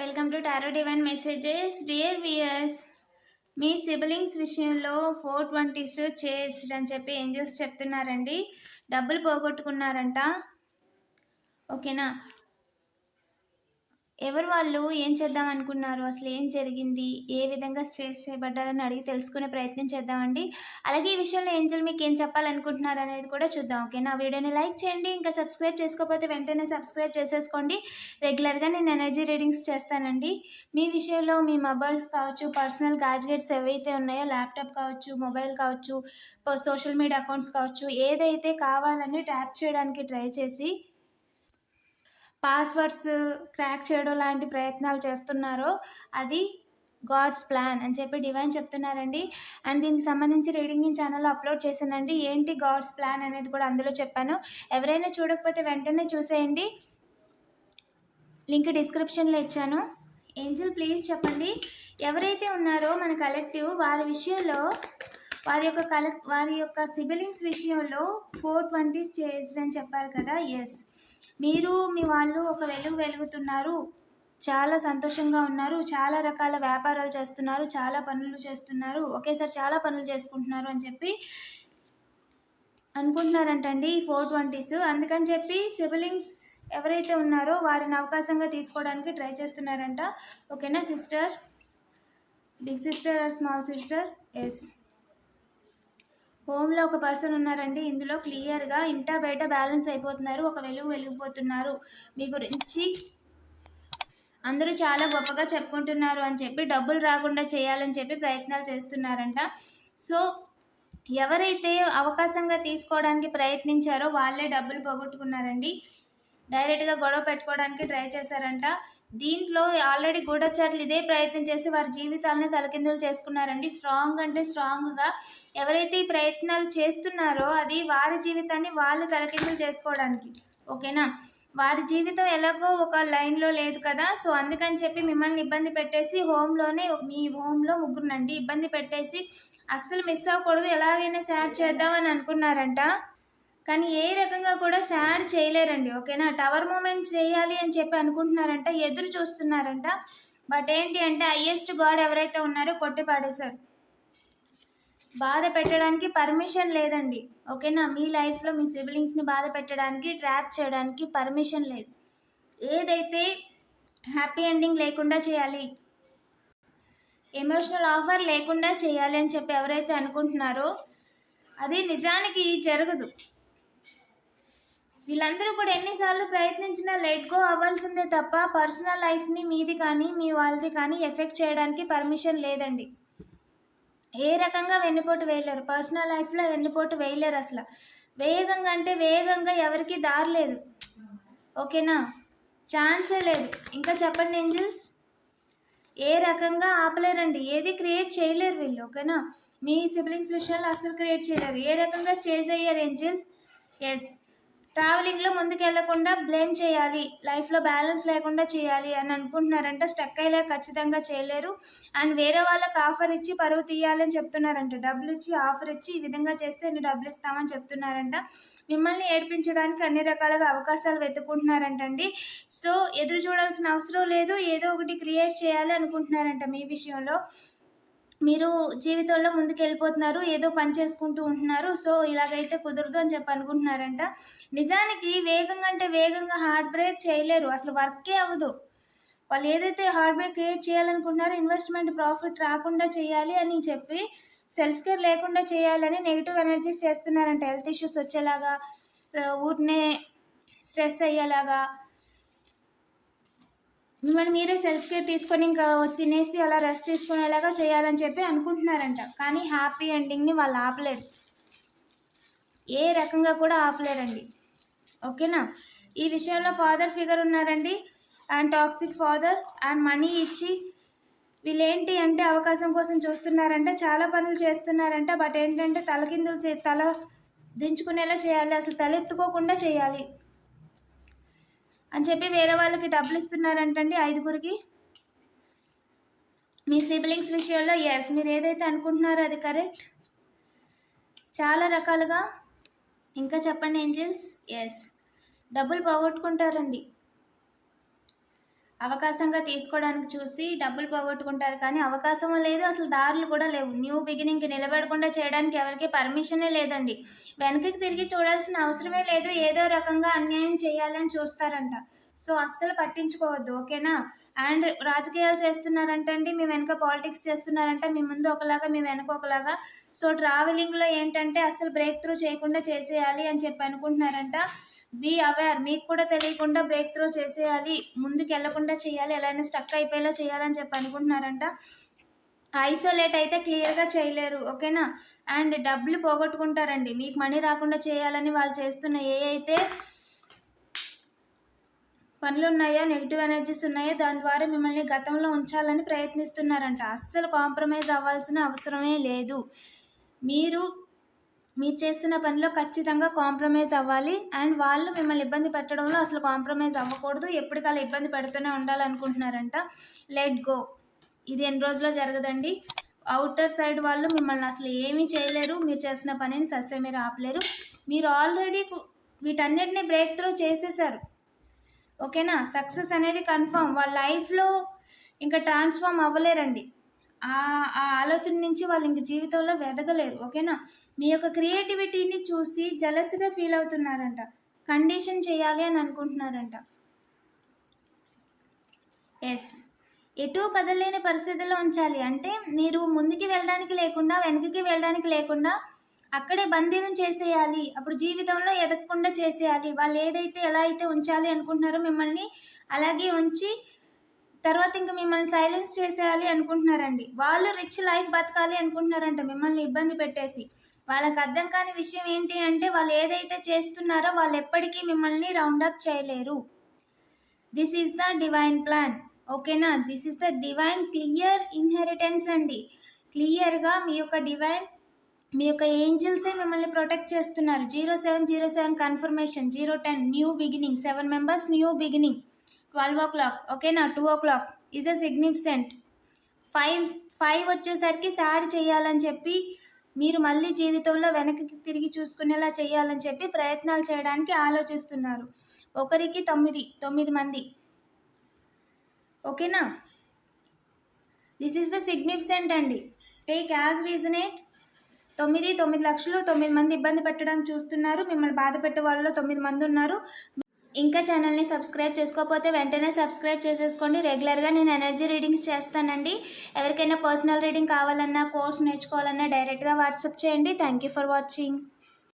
Welcome to tarot divine messages dear viewers me siblings విషయంలో four twenties chased అని చెప్పి angels చెప్తున్నారండి. డబ్బులు పోగొట్టుకున్నారంట. ఓకేనా ఎవరు వాళ్ళు? ఏం చేద్దాం అనుకున్నారు? అసలు ఏం జరిగింది? ఏ విధంగా స్ట్రెస్ చేయబడ్డారని అడిగి తెలుసుకునే ప్రయత్నం చేద్దామండి. అలాగే ఈ విషయంలో ఏంజల్ మీకు ఏం చెప్పాలనుకుంటున్నారు అనేది కూడా చూద్దాం ఓకే? నా వీడియోని లైక్ చేయండి ఇంకా సబ్స్క్రైబ్ చేసుకోకపోతే వెంటనే సబ్స్క్రైబ్ చేసేసుకోండి. రెగ్యులర్గా నేను ఎనర్జీ రీడింగ్స్ చేస్తానండి. మీ విషయంలో మీ మొబైల్స్ కావచ్చు పర్సనల్ గ్యాడ్జెట్స్ ఏవైతే ఉన్నాయో ల్యాప్టాప్ కావచ్చు మొబైల్ కావచ్చు సోషల్ మీడియా అకౌంట్స్ కావచ్చు ఏదైతే కావాలని ట్యాప్ చేయడానికి ట్రై చేసి పాస్వర్డ్స్ క్రాక్ చేయడం లాంటి ప్రయత్నాలు చేస్తున్నారో అది గాడ్స్ ప్లాన్ అని చెప్పి డివైన్ చెప్తున్నారండి. అండ్ దీనికి సంబంధించి రీడింగ్ నేను ఛానల్లో అప్లోడ్ చేశానండి. ఏంటి గాడ్స్ ప్లాన్ అనేది కూడా అందులో చెప్పాను. ఎవరైనా చూడకపోతే వెంటనే చూసేయండి. లింక్ డిస్క్రిప్షన్లో ఇచ్చాను. ఏంజల్ ప్లీజ్ చెప్పండి. ఎవరైతే ఉన్నారో మన కలెక్టివ్ వారి విషయంలో వారి యొక్క కలెక్ట్ వారి యొక్క సిబిలింగ్స్ విషయంలో ఫోర్ ట్వంటీస్ చేసిన అని చెప్పారు కదా? ఎస్ మీరు మీ వాళ్ళు ఒక వెలుగు వెలుగుతున్నారు చాలా సంతోషంగా ఉన్నారు చాలా రకాల వ్యాపారాలు చేస్తున్నారు చాలా పనులు చేస్తున్నారు ఒకేసారి చాలా పనులు చేసుకుంటున్నారు అని చెప్పి అనుకుంటున్నారంటండి ఈ ఫోర్ ట్వంటీస్. అందుకని చెప్పి సిబిలింగ్స్ ఎవరైతే ఉన్నారో వారిని అవకాశంగా తీసుకోవడానికి ట్రై చేస్తున్నారంట. ఓకేనా sister? Big sister or small sister? Yes. హోమ్లో ఒక పర్సన్ ఉన్నారండి. ఇందులో క్లియర్గా ఇంట బయట బ్యాలెన్స్ అయిపోతున్నారు. ఒక వెలుగు వెలిగిపోతున్నారు. మీ గురించి అందరూ చాలా గొప్పగా చెప్పుకుంటున్నారు అని చెప్పి డబ్బులు రాకుండా చేయాలని చెప్పి ప్రయత్నాలు చేస్తున్నారంట. సో ఎవరైతే అవకాశంగా తీసుకోవడానికి ప్రయత్నించారో వాళ్ళే డబ్బులు పోగొట్టుకున్నారండి. డైరెక్ట్గా గొడవ పెట్టుకోవడానికి ట్రై చేశారంట. దీంట్లో ఆల్రెడీ గూఢచారులు ఇదే ప్రయత్నం చేసి వారి జీవితాలని తలకిందులు చేసుకున్నారండి. స్ట్రాంగ్ అంటే స్ట్రాంగ్గా ఎవరైతే ఈ ప్రయత్నాలు చేస్తున్నారో అది వారి జీవితాన్ని వాళ్ళు తలకిందులు చేసుకోవడానికి. ఓకేనా? వారి జీవితం ఎలాగో ఒక లైన్లో లేదు కదా? సో అందుకని చెప్పి మిమ్మల్ని ఇబ్బంది పెట్టేసి హోమ్లోనే మీ హోమ్లో ముగ్గురునండి ఇబ్బంది పెట్టేసి అస్సలు మిస్ అవ్వకూడదు. ఎలాగైనా సాడ్ చేద్దామని అనుకున్నారంట. కానీ ఏ రకంగా కూడా సాడ్ చేయలేరండి ఓకేనా? టవర్ మూమెంట్ చేయాలి అని చెప్పి అనుకుంటున్నారంట ఎదురు చూస్తున్నారంట. బట్ ఏంటి అంటే హయ్యెస్ట్ గాడ్ ఎవరైతే ఉన్నారో కొట్టి పాడేశారు. బాధ పెట్టడానికి పర్మిషన్ లేదండి ఓకేనా? మీ లైఫ్లో మీ సిబ్లింగ్స్ని బాధ పెట్టడానికి ట్రాప్ చేయడానికి పర్మిషన్ లేదు. ఏదైతే హ్యాపీ ఎండింగ్ లేకుండా చేయాలి ఎమోషనల్ ఆఫర్ లేకుండా చేయాలి అని చెప్పి ఎవరైతే అనుకుంటున్నారో అది నిజానికి జరగదు. వీళ్ళందరూ కూడా ఎన్నిసార్లు ప్రయత్నించినా లెట్ గో అవ్వాల్సిందే తప్ప పర్సనల్ లైఫ్ని మీది కానీ మీ వాళ్ళది కానీ ఎఫెక్ట్ చేయడానికి పర్మిషన్ లేదండి. ఏ రకంగా వెన్నుపోటు వేయలేరు. పర్సనల్ లైఫ్లో వెన్నుపోటు వేయలేరు అసలు. వేగంగా అంటే వేగంగా ఎవరికి దారి లేదు. ఓకేనా ఛాన్సే లేదు. ఇంకా చెప్పండి ఏంజిల్స్? ఏ రకంగా ఆపలేరండి. ఏది క్రియేట్ చేయలేరు వీళ్ళు. ఓకేనా మీ సిబ్లింగ్స్ విషయంలో అసలు క్రియేట్ చేయలేరు. ఏ రకంగా చేజ్ అయ్యారు ఏంజిల్? ఎస్ ట్రావెలింగ్లో ముందుకు వెళ్ళకుండా బ్లేమ్ చేయాలి లైఫ్లో బ్యాలెన్స్ లేకుండా చేయాలి అని అనుకుంటున్నారంట. స్టక్ అయ్యేలా ఖచ్చితంగా చేయలేరు. అండ్ వేరే వాళ్ళకి ఆఫర్ ఇచ్చి పరువు తీయాలని చెప్తున్నారంట. డబ్బులు ఇచ్చి ఆఫర్ ఇచ్చి ఈ విధంగా చేస్తే నేను డబ్బులు ఇస్తామని చెప్తున్నారంట. మిమ్మల్ని ఏడిపించడానికి అన్ని రకాలుగా అవకాశాలు వెతుకుంటున్నారంటండి సో ఎదురు చూడాల్సిన అవసరం లేదు. ఏదో ఒకటి క్రియేట్ చేయాలి అనుకుంటున్నారంట మీ విషయంలో. మీరు జీవితంలో ముందుకు వెళ్ళిపోతున్నారు ఏదో పని చేసుకుంటూ ఉంటున్నారు సో ఇలాగైతే కుదరదు అని చెప్పి అనుకుంటున్నారంట. నిజానికి వేగంగా అంటే వేగంగా హార్ట్ బ్రేక్ చేయలేరు అసలు వర్కే అవ్వదు. వాళ్ళు ఏదైతే హార్ట్ బ్రేక్ క్రియేట్ చేయాలనుకుంటున్నారో ఇన్వెస్ట్మెంట్ ప్రాఫిట్ రాకుండా చేయాలి అని చెప్పి సెల్ఫ్ కేర్ లేకుండా చేయాలని నెగిటివ్ ఎనర్జీస్ చేస్తున్నారంట. హెల్త్ ఇష్యూస్ వచ్చేలాగా ఊరినే స్ట్రెస్ అయ్యేలాగా మిమ్మల్ని మీరే సెల్ఫ్ కేర్ తీసుకొని ఇంకా తినేసి అలా రెస్ట్ తీసుకునేలాగా చేయాలని చెప్పి అనుకుంటున్నారంట. కానీ హ్యాపీ ఎండింగ్ని వాళ్ళు ఆపలేరు. ఏ రకంగా కూడా ఆపలేరండి. ఓకేనా? ఈ విషయంలో ఫాదర్ ఫిగర్ ఉన్నారండి. And toxic father and money ఇచ్చి వీళ్ళేంటి అంటే అవకాశం కోసం చూస్తున్నారంట చాలా పనులు చేస్తున్నారంట బట్ ఏంటంటే తలకిందులు చే తల దించుకునేలా చేయాలి. అసలు తలెత్తుకోకుండా చేయాలి. అని చెప్పి వేరే వాళ్ళకి డబ్బులు ఇస్తున్నారంటండి ఐదుగురికి. మీ సిబ్లింగ్స్ విషయంలో ఎస్ మీరు ఏదైతే అనుకుంటున్నారో అది కరెక్ట్ చాలా రకాలుగా. ఇంకా చెప్పండి ఏంజల్స్ ఎస్ డబ్బులు పోగొట్టుకుంటారండి. అవకాశంగా తీసుకోవడానికి చూసి డబ్బులు పోగొట్టుకుంటారు కానీ అవకాశం లేదు అసలు దారులు కూడా లేవు. న్యూ బిగినింగ్కి నిలబడకుండా చేయడానికి ఎవరికి పర్మిషనే లేదండి. వెనక్కి తిరిగి చూడాల్సిన అవసరమే లేదు. ఏదో రకంగా అన్యాయం చేయాలని చూస్తారంట. సో అస్సలు పట్టించుకోవద్దు ఓకేనా? అండ్ రాజకీయాలు చేస్తున్నారంటండి మీ వెనక పాలిటిక్స్ చేస్తున్నారంట మీ ముందు ఒకలాగా మీ వెనక ఒకలాగా. సో ట్రావెలింగ్లో ఏంటంటే అస్సలు బ్రేక్ త్రూ చేయకుండా చేసేయాలి అని చెప్పి అనుకుంటున్నారంట. బీ అవేర్ మీకు కూడా తెలియకుండా బ్రేక్ త్రూ చేసేయాలి ముందుకు వెళ్ళకుండా చేయాలి ఎలాగైనా స్టక్ అయిపోయేలా చేయాలని చెప్పి అనుకుంటున్నారంట. ఐసోలేట్ అయితే క్లియర్గా చేయలేరు ఓకేనా? అండ్ డబ్బులు పోగొట్టుకుంటారండి మీకు మనీ రాకుండా చేయాలని వాళ్ళు చేస్తున్న ఏ అయితే పనులు ఉన్నాయో నెగిటివ్ ఎనర్జీస్ ఉన్నాయో? దాని ద్వారా మిమ్మల్ని గతంలో ఉంచాలని ప్రయత్నిస్తున్నారంట. అస్సలు కాంప్రమైజ్ అవ్వాల్సిన అవసరమే లేదు. మీరు మీరు చేస్తున్న పనిలో ఖచ్చితంగా కాంప్రమైజ్ అవ్వాలి. అండ్ వాళ్ళు మిమ్మల్ని ఇబ్బంది పెట్టడంలో అసలు కాంప్రమైజ్ అవ్వకూడదు. ఎప్పటికల్లా ఇబ్బంది పెడుతూనే ఉండాలనుకుంటున్నారంట. లెట్ గో ఇది ఎన్ని రోజుల్లో జరగదండి. అవుటర్ సైడ్ వాళ్ళు మిమ్మల్ని అసలు ఏమీ చేయలేరు. మీరు చేసిన పనిని సస్య మీరు ఆపలేరు. మీరు ఆల్రెడీ వీటన్నిటిని బ్రేక్ త్రూ చేసేసారు. ఓకేనా? సక్సెస్ అనేది కన్ఫర్మ్ వాళ్ళ లైఫ్లో ఇంకా ట్రాన్స్ఫార్మ్ అవ్వలేరండి. ఆ ఆ ఆలోచన నుంచి వాళ్ళు ఇంక జీవితంలో వెదగలేరు. ఓకేనా? మీ యొక్క క్రియేటివిటీని చూసి జలసిగా ఫీల్ అవుతున్నారంట. కండిషన్ చేయాలి అని అనుకుంటున్నారంట. ఎస్ ఎటు కదలేని పరిస్థితిలో ఉంచాలి. అంటే మీరు ముందుకి వెళ్ళడానికి లేకుండా వెనకకి వెళ్ళడానికి లేకుండా అక్కడే బందీలను చేసేయాలి. అప్పుడు జీవితంలో ఎదగకుండా చేసేయాలి. వాళ్ళు ఏదైతే ఎలా అయితే ఉంచాలి అనుకుంటున్నారో మిమ్మల్ని అలాగే ఉంచి తర్వాత ఇంకా మిమ్మల్ని సైలెన్స్ చేసేయాలి అనుకుంటున్నారండి. వాళ్ళు రిచ్ లైఫ్ బతకాలి అనుకుంటున్నారంట మిమ్మల్ని ఇబ్బంది పెట్టేసి. వాళ్ళకి అర్థం కాని విషయం ఏంటి అంటే వాళ్ళు ఏదైతే చేస్తున్నారో వాళ్ళు ఎప్పటికీ మిమ్మల్ని రౌండప్ చేయలేరు. This is the divine plan ఓకేనా this is the divine clear inheritance అండి. క్లియర్గా మీ యొక్క డివైన్ మీ యొక్క ఏంజిల్సే మిమ్మల్ని ప్రొటెక్ట్ చేస్తున్నారు. Zero seven zero seven confirmation zero ten new beginning seven members new beginning twelve o'clock ఓకేనా? Two o'clock is a significant. Five five వచ్చేసరికి sad చేయాలని చెప్పి మీరు మళ్ళీ జీవితంలో వెనక్కి తిరిగి చూసుకునేలా చేయాలని చెప్పి ప్రయత్నాలు చేయడానికి ఆలోచిస్తున్నారు. ఒకరికి తొమ్మిది తొమ్మిది మంది. ఓకేనా? దిస్ ఈస్ ద సిగ్నిఫికెంట్ అండి. టేక్ యాజ్ రీజనేట్ తొమ్మిది తొమ్మిది లక్షలు తొమ్మిది మంది ఇబ్బంది పెట్టడానికి చూస్తున్నారు. మిమ్మల్ని బాధ పెట్టే వాళ్ళలో తొమ్మిది మంది ఉన్నారు. ఇంకా ఛానల్ని సబ్స్క్రైబ్ చేసుకోకపోతే వెంటనే సబ్స్క్రైబ్ చేసేసుకోండి. రెగ్యులర్గా నేను ఎనర్జీ రీడింగ్స్ చేస్తానండి. ఎవరికైనా పర్సనల్ రీడింగ్ కావాలన్నా కోర్స్ నేర్చుకోవాలన్నా డైరెక్ట్గా వాట్సాప్ చేయండి. Thank you for watching.